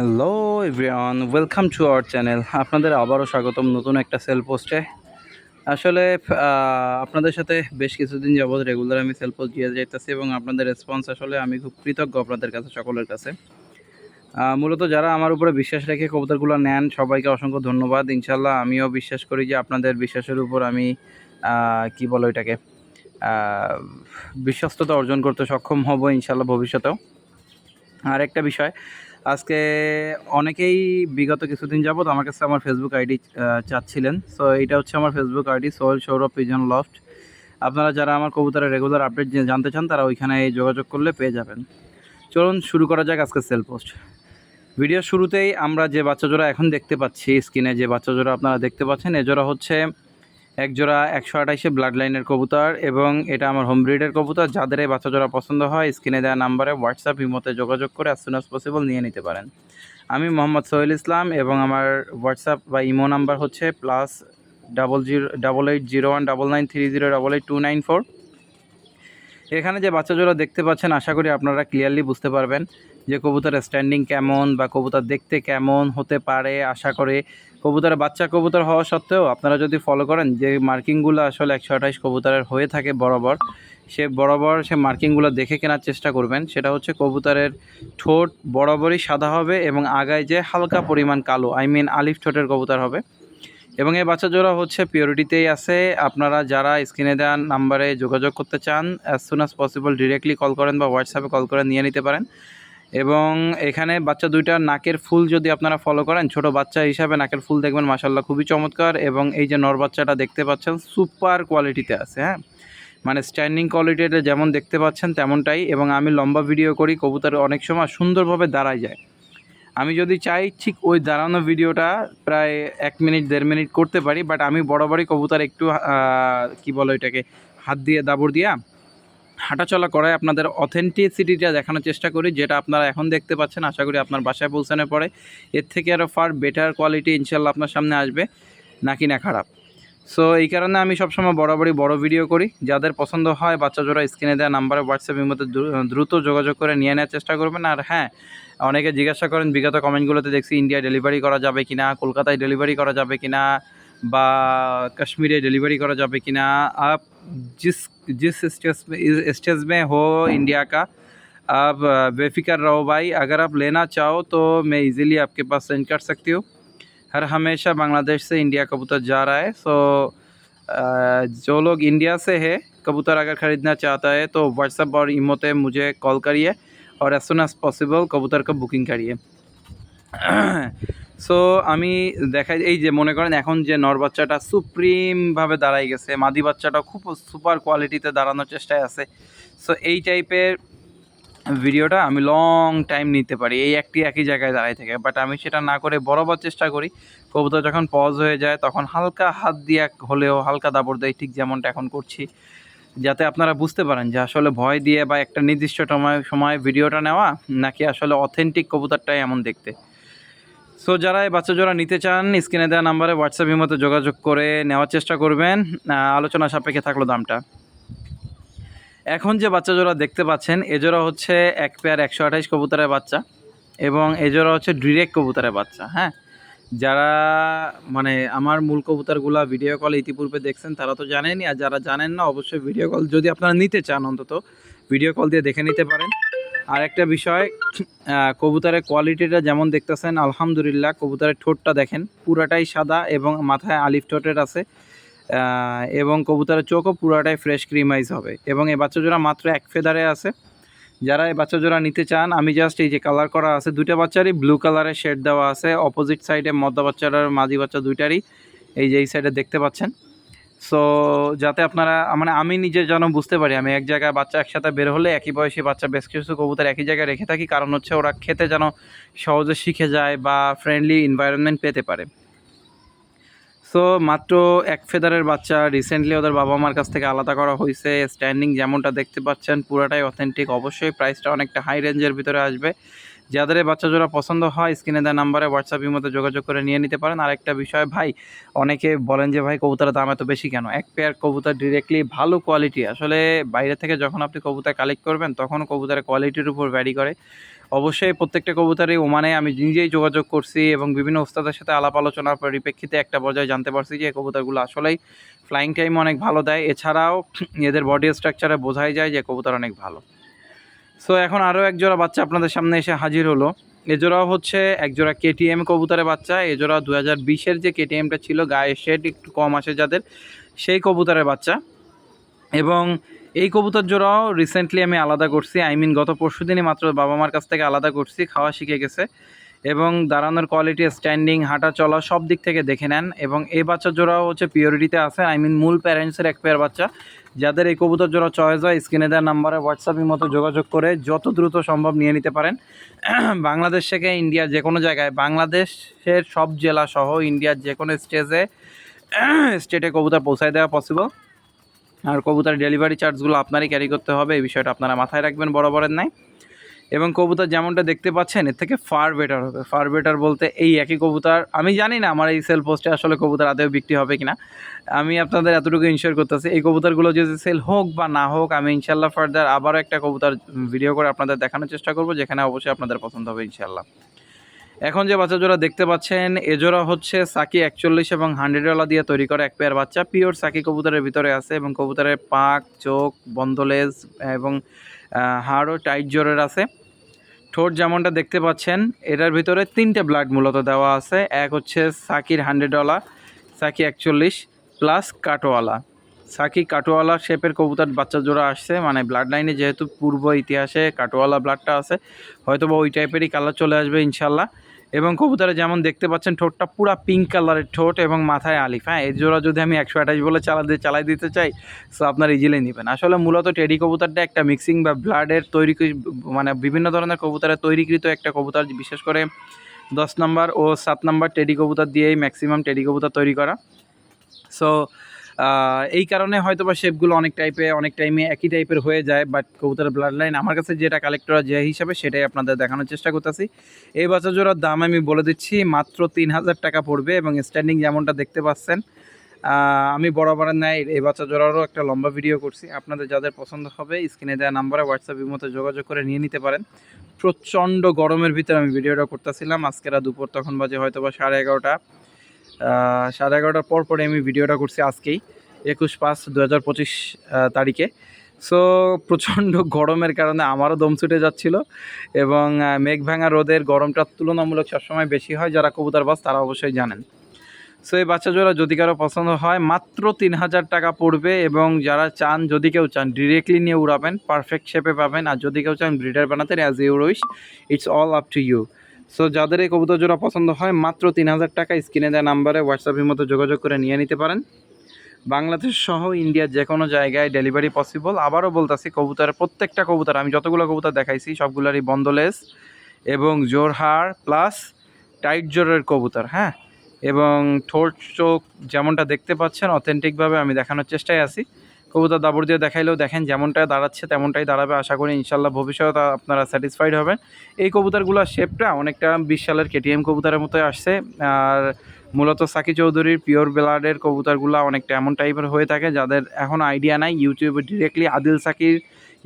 Hello everyone welcome to our channel আপনাদের আবারও স্বাগতম নতুন একটা সেল পোস্টে আসলে আপনাদের সাথে বেশ কিছুদিন যাবৎ রেগুলার আমি সেল পোস্ট দিয়ে যাইতেছি এবং আপনাদের রেসপন্স আসলে আমি খুব কৃতজ্ঞ আপনাদের কাছে, সকলের কাছে। মূলত যারা আমার উপরে বিশ্বাস রেখে কবুতরগুলো নেন, সবাইকে অসংখ্য ধন্যবাদ। ইনশাল্লাহ আমিও বিশ্বাস করি যে আপনাদের বিশ্বাসের উপর আমি কি বলো এটাকে বিশ্বস্ততা অর্জন করতে সক্ষম হব ইনশাল্লাহ ভবিষ্যতেও। আর একটা বিষয় আজকে অনেকেই বিগত কিছুদিন যাবত আমার কাছে আমার ফেসবুক আইডি চাচ্ছিলেন। সো এটা হচ্ছে আমার Facebook ID Sohel Saurav pigeon loft আপনারা যারা আমার কবুতরের রেগুলার আপডেট জানতে চান, তারা ওইখানে যোগাযোগ করলে পেয়ে যাবেন। চলুন শুরু করা যাক আজকে সেল পোস্ট ভিডিওর শুরুতেই আমরা যে বাচ্চা জোড়া এখন দেখতে পাচ্ছি স্ক্রিনে যে বাচ্চা জোড়া আপনারা দেখতে পাচ্ছেন এ জোড়া হচ্ছে এক জোড়া একশো আঠাইশে ব্লাড লাইনের কবুতর এবং এটা আমার হোম ব্রিডের কবুতর। যাদের এই বাচ্চা জোড়া পছন্দ হয়, স্ক্রিনে দেওয়া নাম্বারে হোয়াটসঅ্যাপ ইমোতে যোগাযোগ করে অ্যাজ সুন অ্যাজ পসিবল নিয়ে নিতে পারেন। আমি মোহাম্মদ সোহেল ইসলাম এবং আমার হোয়াটসঅ্যাপ বা ইমো নাম্বার হচ্ছে plus double zero double eight zero one double nine three zero double eight two nine four এখানে যে বাচ্চা জোড়া দেখতে পাচ্ছেন, আশা করি আপনারা ক্লিয়ারলি বুঝতে পারবেন। যে কবুতরের স্ট্যান্ডিং কেমন বা কবুতর দেখতে কেমন হতে পারে, আশা করে কবুতরের বাচ্চা কবুতর হওয়া সত্ত্বেও আপনারা যদি ফলো করেন, যে মার্কিংগুলো আসলে একশো আঠাইশ কবুতরের হয়ে থাকে বরাবর, সে বরাবর সে মার্কিংগুলো দেখে কেনার চেষ্টা করবেন। সেটা হচ্ছে কবুতরের ঠোঁট বরাবরই সাদা হবে এবং আগায় যে হালকা পরিমাণ কালো আই মিন আলিফ ঠোঁটের কবুতর হবে। এবং এই বাচ্চা জোড়া হচ্ছে পিওরিটিতেই আছে। আপনারা যারা স্ক্রিনে দেওয়া নাম্বারে যোগাযোগ করতে চান as soon as possible directly call করেন বা হোয়াটসঅ্যাপে কল করে নিয়ে নিতে পারেন। এবং এখানে বাচ্চা দুইটার নাকের ফুল যদি আপনারা ফলো করেন, ছোট বাচ্চা হিসাবে নাকের ফুল দেখবেন মাসাল্লাহ খুবই চমৎকার এবং এই যে নর বাচ্চাটা দেখতে পাচ্ছেন সুপার কোয়ালিটিতে আছে হ্যাঁ? মানে স্ট্যান্ডিং কোয়ালিটিটা যেমন দেখতে পাচ্ছেন তেমনটাই এবং আমি লম্বা ভিডিও করি, কবুতর অনেক সময় সুন্দরভাবে দাঁড়ায় যায়। আমি যদি চাই ঠিক ওই দাঁড়ানো ভিডিওটা প্রায় এক মিনিট, দেড় মিনিট করতে পারি বাট আমি বরাবরই কবুতর একটু কি বলো এটাকে হাত দিয়ে দাবড় দিয়া হাঁটাচলা করায় আপনাদের অথেন্টিসিটিটা দেখানোর চেষ্টা করি, যেটা আপনারা এখন দেখতে পাচ্ছেন, আশা করি আপনার বাসায় পৌঁছানোর পরে। এর থেকে আরও ফার বেটার কোয়ালিটি ইনশাল্লাহ আপনার সামনে আসবে নাকি না খারাপ। সো এই কারণে আমি সবসময় বরাবরই বড় ভিডিও করি। যাদের পছন্দ হয়, বাচ্চা জোড়া স্ক্রিনে দেওয়া নাম্বারে হোয়াটসঅ্যাপের মধ্যে দ্রুত যোগাযোগ করে নিয়ে নেওয়ার চেষ্টা করবেন। আর হ্যাঁ অনেকে জিজ্ঞাসা করেন, বিগত কমেন্টগুলোতে দেখছি ইন্ডিয়া ডেলিভারি করা যাবে কি না কলকাতায় ডেলিভারি করা যাবে কি না বা কাশ্মীরে ডেলিভারি করা যাবে কি না আপ जिस जिस स्टेज में स्टेज में हो इंडिया का, आप बेफिक्र रहो भाई। अगर आप लेना चाहो तो मैं इजीली आपके पास सेंड कर सकती हूँ। हर हमेशा बांग्लादेश से इंडिया कबूतर जा रहा है। सो जो लोग इंडिया से है, कबूतर अगर ख़रीदना चाहता है तो व्हाट्सअप और ईमो पे मुझे कॉल करिए और एज सुन एज पॉसिबल कबूतर का बुकिंग करिए। সো আমি দেখাই, এই যে মনে করেন এখন যে নর বাচ্চাটা সুপ্রিমভাবে দাঁড়াই গেছে, মাদি বাচ্চাটা খুব সুপার কোয়ালিটিতে দাঁড়ানোর চেষ্টায় আছে। সো এই টাইপের ভিডিওটা আমি লং টাইম নিতে পারি, এই একটি একই জায়গায় দাঁড়াই থাকে। বাট আমি সেটা না করে বরাবর চেষ্টা করি, কবুতর যখন পজ হয়ে যায় তখন হালকা হাত দিয়ে হলেও হালকা দাবড় দেয়, ঠিক যেমনটা এখন করছি। যাতে আপনারা বুঝতে পারেন যে আসলে ভয় দিয়ে বা একটা নির্দিষ্ট সময় সময় ভিডিওটা নেওয়া নাকি আসলে অথেন্টিক কবুতরটাই এমন দেখতে। সো যারা এই বাচ্চা জোড়া নিতে চান, স্ক্রিনে দেওয়া নাম্বারে হোয়াটসঅ্যাপের মতো যোগাযোগ করে নেওয়ার চেষ্টা করবেন। আলোচনা সাপেক্ষে থাকল দামটা। এখন যে বাচ্চা জোড়া দেখতে পাচ্ছেন, এ জোড়া হচ্ছে এক পেয়ার একশো আঠাইশ কবুতরের বাচ্চা এবং এ জোড়া হচ্ছে ডিরেক্ট কবুতরের বাচ্চা হ্যাঁ? যারা মানে আমার মূল কবুতরগুলা ভিডিও কল ইতিপূর্বে দেখছেন, তারা তো জানেনই। আর যারা জানেন না, অবশ্যই ভিডিও কল যদি আপনারা নিতে চান অন্তত ভিডিও কল দিয়ে দেখে নিতে পারেন। আর একটা বিষয় কবুতরের কোয়ালিটিটা যেমন দেখতেছেন, আলহামদুলিল্লাহ, কবুতরের ঠোঁটটা দেখেন, পুরাটাই সাদা এবং মাথায় আলিফ ঠোঁটের আছে এবং কবুতরের চোখও পুরাটাই ফ্রেশ ক্রিমাইজ হবে। এবং এই বাচ্চা জোড়া মাত্র এক ফেদারে আছে। যারা এই বাচ্চা জোড়া নিতে চান, আমি জাস্ট এই যে কালার করা আছে, দুইটা বাচ্চারই ব্লু কালারের শেড দেওয়া আছে অপোজিট সাইডে মদ্দা বাচ্চার আর মাদি বাচ্চা দুইটারই, এই যে এই সাইডে দেখতে পাচ্ছেন। সো যাতে আপনারা মানে আমি নিজে যেন বুঝতে পারি, আমি এক জায়গায় বাচ্চা একসাথে বের হলে একই বয়সী বাচ্চা বেশ কিছু কবুতর একই জায়গায় রেখে থাকি, কারণ হচ্ছে ওরা খেতে যেন সহজে শিখে যায় বা ফ্রেন্ডলি এনভায়রনমেন্ট পেতে পারে। সো মাত্র এক ফেদারের বাচ্চা রিসেন্টলি ওদের বাবা মার কাছ থেকে আলাদা করা হয়েছে স্ট্যান্ডিং যেমনটা দেখতে পাচ্ছেন, পুরাটাই অথেন্টিক অবশ্যই প্রাইসটা অনেকটা হাই রেঞ্জের ভিতরে আসবে। যাদের বাচ্চা জোড়া পছন্দ হয়, স্ক্রিনে দেওয়া নাম্বারে হোয়াটসঅ্যাপের মধ্যে যোগাযোগ করে নিয়ে নিতে পারেন। আর একটা বিষয়, ভাই, অনেকে বলেন যে, ভাই, কবুতরের দাম এত বেশি কেন? এক পেয়ার কবুতর ডিরেক্টলি ভালো কোয়ালিটি আসলে বাইরে থেকে যখন আপনি কবুতর কালেক্ট করবেন, তখন কবুতরের কোয়ালিটির উপর ভ্যারি করে। অবশ্যই প্রত্যেকটা কবুতরই ওমানে আমি নিজেই যোগাযোগ করছি এবং বিভিন্ন ওস্তাদের সাথে আলাপ আলোচনার পরিপ্রেক্ষিতে একটা পর্যায়ে জানতে পারছি যে কবুতরগুলো আসলেই ফ্লাইং টাইম অনেক ভালো দেয়। এছাড়াও, এদের বডি স্ট্রাকচারে বোঝাই যায় যে, কবুতর অনেক ভালো। সো এখন আরও এক জোড়া বাচ্চা আপনাদের সামনে এসে হাজির হলো। এজোড়াও হচ্ছে এক জোড়া কেটিএম কবুতরের বাচ্চা। এজোড়া দু হাজার বিশের যে কেটিএমটা ছিল, গায়ে শেড একটু কম আসে যাদের, সেই কবুতরের বাচ্চা। এবং এই কবুতর জোড়াও রিসেন্টলি আমি আলাদা করছি। আই মিন গত পরশু দিনই মাত্র বাবা মার কাছ থেকে আলাদা করছি, খাওয়া শিখে গেছে। এবং দাঁড়ানোর কোয়ালিটি স্ট্যান্ডিং হাঁটা চলা সব দিক থেকে দেখে নেন। এবং এই বাচ্চা জোড়াও হচ্ছে পিওরিটিতে আছে। আই মিন মূল প্যারেন্টসের এক পেয়ার বাচ্চা। যাদের এই কবুতর জোড়া চয়েস হয়, স্ক্রিনে দেওয়ার নাম্বারে হোয়াটসঅ্যাপের মতো যোগাযোগ করে যত দ্রুত সম্ভব নিয়ে নিতে পারেন। বাংলাদেশ থেকে ইন্ডিয়ার যে কোনো জায়গায়, বাংলাদেশের সব জেলা সহ ইন্ডিয়ার যে কোনো স্টেজে স্টেটে কবুতর পৌঁছায় দেওয়া পসিবল আর কবুতর ডেলিভারি চার্জগুলো আপনারই ক্যারি করতে হবে। এই বিষয়টা আপনারা মাথায় রাখবেন বরাবরের নাই এবং কবুতর যেমনটা দেখতে পাচ্ছেন, এর থেকে ফার বেটার হবে। ফার বেটার বলতে এই একই কবুতর। আমি জানি না আমার এই সেল পোস্টে আসলে কবুতর আদেও বিক্রি হবে কিনা। আমি আপনাদের এতটুকু ইনশিওর করতেছি, এই কবুতরগুলো যদি সেল হোক বা না হোক, আমি ইনশাল্লাহ ফার্দার আবারও একটা কবুতর ভিডিও করে আপনাদের দেখানোর চেষ্টা করব, যেখানে অবশ্যই আপনাদের পছন্দ হবে ইনশাল্লাহ এখন যে বাচ্চা জোড়া দেখতে পাচ্ছেন, এ জোড়া হচ্ছে সাকি একচল্লিশ এবং হান্ড্রেডওয়ালা দিয়ে তৈরি করা এক পেয়ার বাচ্চা। পিওর সাকি কবুতরের ভিতরে আছে এবং কবুতরের পাক, চোখ, বন্ধলেজ এবং হাড়ও টাইট জোরের আছে। ঠোঁট যেমনটা দেখতে পাচ্ছেন, এটার ভিতরে তিনটে ব্লাড মূলত দেওয়া আছে। এক হচ্ছে সাকির হান্ড্রেডওয়ালা সাকি একচল্লিশ প্লাস কাটোয়ালা। সাকি কাটোয়ালা শেপের কবুতার বাচ্চা জোড়া আসছে মানে ব্লাড লাইনে যেহেতু পূর্ব ইতিহাসে কাটোয়ালা ব্লাডটা আছে হয়তো বা ওই টাইপেরই কালার চলে আসবে ইনশাল্লাহ। এবং কবুতরে যেমন দেখতে পাচ্ছেন, ঠোঁটটা পুরো পিঙ্ক কালারের ঠোঁট এবং মাথায় আলিফ। হ্যাঁ এই জোড়া যদি আমি একশো আঠাশ বলে চালা দিয়ে, চালাই দিতে চাই সো আপনার ইজিলি নেবেন। আসলে মূলত টেডি কবুতরটা একটা মিক্সিং বা ব্লাডের তৈরি মানে বিভিন্ন ধরনের কবুতরের তৈরিকৃত একটা কবুতর, বিশেষ করে দশ নম্বর ও সাত নম্বর টেডি কবুতর দিয়েই ম্যাক্সিমাম টেডি কবুতর তৈরি করা। সো এই কারণে হয়তো বা শেপগুলো অনেক টাইপে অনেক টাইমে একই টাইপের হয়ে যায় বাট কবুতরের ব্লাড লাইন আমার কাছে যেটা কালেক্টর যে হিসাবে সেটাই আপনাদের দেখানোর চেষ্টা করতেছি। এই বাচ্চা জোড়ার দাম আমি বলে দিচ্ছি, মাত্র তিন হাজার টাকা পড়বে এবং স্ট্যান্ডিং যেমনটা দেখতে পাচ্ছেন আমি বরাবরের নেয় এই বাচ্চা জোড়ারও একটা লম্বা ভিডিও করছি। আপনাদের যাদের পছন্দ হবে স্ক্রিনে দেওয়া নাম্বারে হোয়াটসঅ্যাপের মতো যোগাযোগ করে নিয়ে নিতে পারেন। প্রচণ্ড গরমের ভিতরে আমি ভিডিওটা করতেছিলাম, আজকেরা দুপুর তখন বাজে হয়তো বা সাড়ে এগারোটা। সাড়ে এগারোটার পর পরে আমি ভিডিওটা করছি আজকেই, একুশ পাঁচ দু হাজার পঁচিশ তারিখে। সো প্রচণ্ড গরমের কারণে আমারও দম ছুটে যাচ্ছিল এবং মেঘ ভাঙা রোদের গরমটা তুলনামূলক সবসময় বেশি হয় যারা কবুতার বাস তারা অবশ্যই জানেন। সো এই বাচ্চা জোড়া যদি কারও পছন্দ হয়, মাত্র তিন হাজার টাকা পড়বে এবং যারা চান, যদি কেউ চান ডিরেক্টলি নিয়ে উড়াবেন পারফেক্ট শেপে পাবেন। আর যদি কেউ চান ব্রিডার বানাতে as you wish it's all up to you so যাদের এই কবুতর জোড়া পছন্দ হয়, মাত্র তিন হাজার টাকা স্ক্রিনে দেওয়া নাম্বারে হোয়াটসঅ্যাপের মতো যোগাযোগ করে নিয়ে নিতে পারেন। বাংলাদেশ সহ ইন্ডিয়ার যে কোনো জায়গায় ডেলিভারি পসিবল আবারও বলতাছি, কবুতরের প্রত্যেকটা কবুতর, আমি যতগুলো কবুতর দেখাইছি, সবগুলোরই বন্দলেস এবং জোরহার প্লাস টাইট জোরের কবুতর হ্যাঁ? এবং ঠোঁট, চোখ যেমনটা দেখতে পাচ্ছেন অথেন্টিকভাবে আমি দেখানোর চেষ্টায় আছি। কবুতর দাবর দিয়ে দেখাইলেও দেখেন যেমনটা দাঁড়াচ্ছে, তেমনটাই দাঁড়াবে। আশা করি ইনশাল্লাহ ভবিষ্যতে আপনারা স্যাটিসফাইড হবেন। এই কবুতরগুলোর শেপটা অনেকটা বিশ সালের কেটিএম কবুতরের মতোই আসছে। আর মূলত সাকি চৌধুরীর পিওর ব্লাডের কবুতরগুলো অনেকটা এমন টাইপের হয়ে থাকে, যাদের এখন আইডিয়া নাই। ইউটিউবে ডিরেক্টলি আদিল সাকির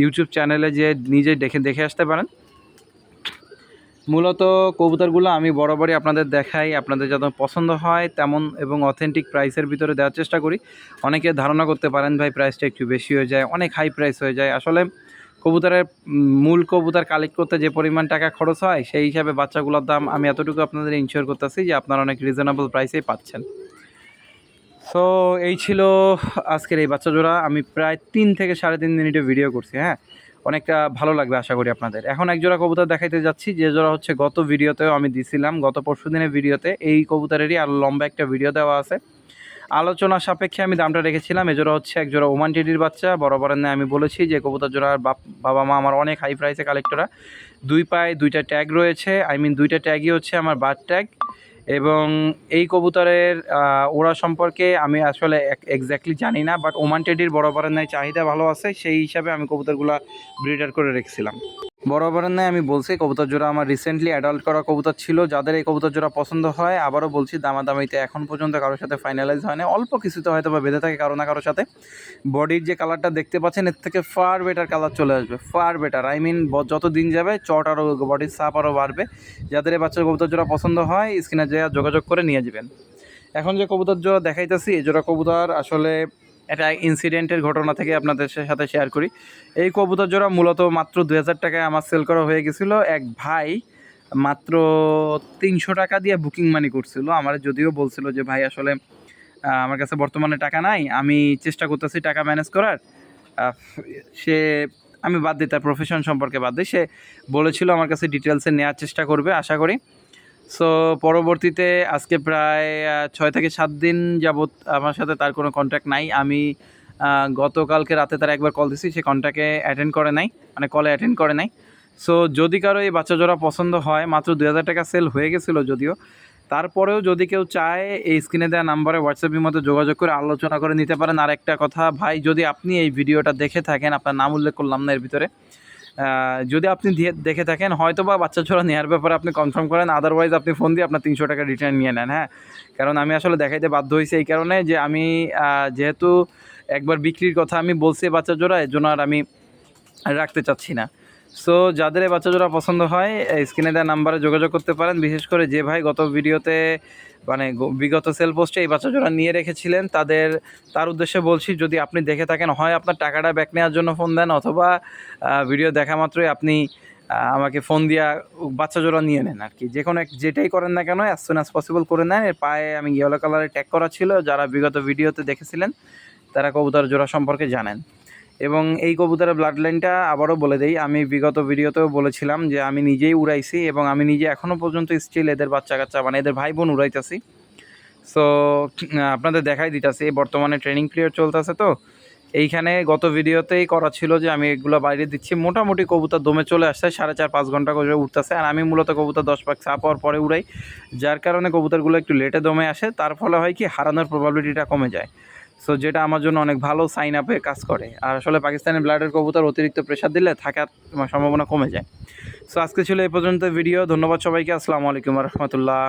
ইউটিউব চ্যানেলে যে নিজে দেখে দেখে আসতে পারেন। মূলত কবুতরগুলো আমি বরাবরই আপনাদের দেখাই, আপনাদের যত পছন্দ হয় তেমন এবং অথেন্টিক প্রাইসের ভিতরে দেওয়ার চেষ্টা করি। অনেকে ধারণা করতে পারেন, ভাই প্রাইসটা একটু বেশি হয়ে যায়। অনেক হাই প্রাইস হয়ে যায়। আসলে কবুতরের মূল কবুতর কালেক্ট করতে যে পরিমাণ টাকা খরচ হয়, সেই হিসাবে বাচ্চাগুলোর দাম আমি এতটুকু আপনাদের ইনশিওর করতেছি যে আপনারা অনেক রিজনেবল প্রাইসেই পাচ্ছেন। সো এই ছিল আজকের এই বাচ্চা জোড়া আমি প্রায় তিন থেকে সাড়ে তিন মিনিটে ভিডিও করছি হ্যাঁ? অনেকটা ভালো লাগবে আশা করি আপনাদের। এখন এক জোড়া কবুতর দেখাইতে যাচ্ছি, যে জোড়া হচ্ছে গত ভিডিওতেও আমি দিছিলাম, গত পরশু দিনের ভিডিওতে। এই কবুতরেরই আর লম্বা একটা ভিডিও দেওয়া আছে। আলোচনা সাপেক্ষে আমি দামটা রেখেছিলাম, এ জোড়া হচ্ছে এক জোড়া ওমান টেডির বাচ্চা। বরাবরের ন্যায় আমি বলেছি যে কবুতর জোড়ার বাবা মা আমার অনেক হাই প্রাইসে কালেক্টরা দুই পায়ে দুইটা ট্যাগ রয়েছে আই মিন দুইটা ট্যাগই হচ্ছে আমার বার ট্যাগ এবং এই কবুতরের ওরা সম্পর্কে আমি আসলে এক্স্যাক্টলি জানি না বাট ওমান টেডির বড় বড় নাই চাহিদা ভালো আছে, সেই হিসাবে আমি কবুতরগুলো ব্রিডার করে রেখেছিলাম। বরাবরের নয় আমি বলছি, কবুতর জোড়া আমার রিসেন্টলি অ্যাডাল্ট করা কবুতর ছিল, যাদের এই কবুতর জোড়া পছন্দ হয়, আবারও বলছি, দামাদামিতে এখন পর্যন্ত কারোর সাথে ফাইনালাইজ হয় না অল্প কিছুতে হয়তো বা বেঁধে থাকে কারও না কারোর সাথে। বডির যে কালারটা দেখতে পাচ্ছেন, এর থেকে ফার বেটার কালার চলে আসবে ফার বেটার আই মিন যত দিন যাবে, চট আরও বডির সাপ আরও বাড়বে। যাদের এই বাচ্চার কবুতর জোড়া পছন্দ হয় স্ক্রিনে যে যোগাযোগ করে নিয়ে যাবেন। এখন যে কবুতর জোড়া দেখাইতেছি, এই জোড়া কবুতর আসলে একটা ইনসিডেন্টের ঘটনা থেকে আপনাদের সাথে শেয়ার করি। এই কবুতর জোড়া মূলত মাত্র দু হাজার টাকায় আমার সেল করা হয়ে গেছিল। এক ভাই মাত্র তিনশো টাকা দিয়ে বুকিং মানি করছিল। আমার যদিও বলছিল যে, ভাই, আসলে আমার কাছে বর্তমানে টাকা নাই। আমি চেষ্টা করতেছি টাকা ম্যানেজ করার। সে, আমি বাদ দিই, তার প্রফেশন সম্পর্কে বাদ দিই। সে বলেছিল, আমার কাছে ডিটেলসে নেওয়ার চেষ্টা করবে, আশা করি। সো পরবর্তীতে আজকে প্রায় ছয় থেকে সাত দিন যাবৎ আমার সাথে তার কোনো কন্ট্যাক্ট নাই। আমি গতকালকে রাতে তার একবার কল দিছি, সে কন্ট্যাক্টে অ্যাটেন্ড করে নাই মানে কলে অ্যাটেন্ড করে নাই। সো যদি কারও এই বাচ্চা জোড়া পছন্দ হয়, মাত্র দুই হাজার টাকা সেল হয়ে গেছিল যদিও, তারপরেও যদি কেউ চায়, এই স্ক্রিনে দেওয়া নাম্বারে হোয়াটসঅ্যাপের মধ্যে যোগাযোগ করে আলোচনা করে নিতে পারেন। আর একটা কথা, ভাই, যদি আপনি এই ভিডিওটা দেখে থাকেন, আপনার নাম উল্লেখ করলাম না এর ভিতরে। যদি আপনি দেখে থাকেন হয়তো বা বাচ্চা ছোড়া নেওয়ার ব্যাপারে আপনি কনফার্ম করেন আদারওয়াইজ আপনি ফোন দিয়ে আপনার তিনশো টাকা রিটার্ন নিয়ে নেন হ্যাঁ? কারণ আমি আসলে দেখাইতে বাধ্য হয়েছি এই কারণে যে আমি যেহেতু একবার বিক্রির কথা আমি বলছি বাচ্চা জোড়া এর জন্য আর আমি রাখতে চাচ্ছি না। সো যাদের এই বাচ্চা জোড়া পছন্দ হয় স্ক্রিনে দেওয়া নাম্বারে যোগাযোগ করতে পারেন। বিশেষ করে যে ভাই গত ভিডিওতে মানে বিগত সেল পোস্টে এই বাচ্চা জোড়া নিয়ে রেখেছিলেন, তাদের, তার উদ্দেশ্যে বলছি, যদি আপনি দেখে থাকেন, হয় আপনার টাকাটা ব্যাক নেওয়ার জন্য ফোন দেন, অথবা ভিডিও দেখা মাত্রই আপনি আমাকে ফোন দিয়া বাচ্চা জোড়া নিয়ে নেন আর কি। যে কোনো এক- যেটাই করেন না কেন অ্যাজ সুন অ্যাজ পসিবল করে নেন। এর পায়ে আমি ইয়েলো কালারে ট্যাগ করা ছিল, যারা বিগত ভিডিওতে দেখেছিলেন, তারা কবুতর জোড়া সম্পর্কে জানেন। এবং এই কবুতরের ব্লাড লাইনটা আবারও বলে দেই, আমি বিগত ভিডিওতেও বলেছিলাম যে আমি নিজেই উড়াইছি এবং আমি নিজে এখনও পর্যন্ত স্টিল এদের বাচ্চা কাচ্চা মানে এদের ভাই বোন উড়াইতেছি সো আপনাদের দেখাই দিতেছি বর্তমানে ট্রেনিং পিরিয়ড চলতেছে তো। এইখানে গত ভিডিওতেই করা ছিল যে আমি এগুলো বাইরে দিচ্ছি। মোটামুটি কবুতর দমে চলে আসছে, সাড়ে চার, পাঁচ ঘণ্টা করে উঠতেছে। আর আমি মূলত কবুতর দশ পাক চা পাওয়ার পরে উড়াই, যার কারণে কবুতরগুলো একটু লেটে দমে আসে। তার ফলে হয় কি, হারানোর প্রবাবিলিটিটা কমে যায়। সো যেটা আমার জন্য অনেক ভালো সাইন আপে কাজ করে। আর আসলে পাকিস্তানের ব্লাডের কবুতর অতিরিক্ত প্রেশার দিলে থাকার সম্ভাবনা কমে যায়। সো আজকে ছিল এই পর্যন্ত ভিডিও ধন্যবাদ সবাইকে, আসসালামু আলাইকুম রহমতুল্লাহ।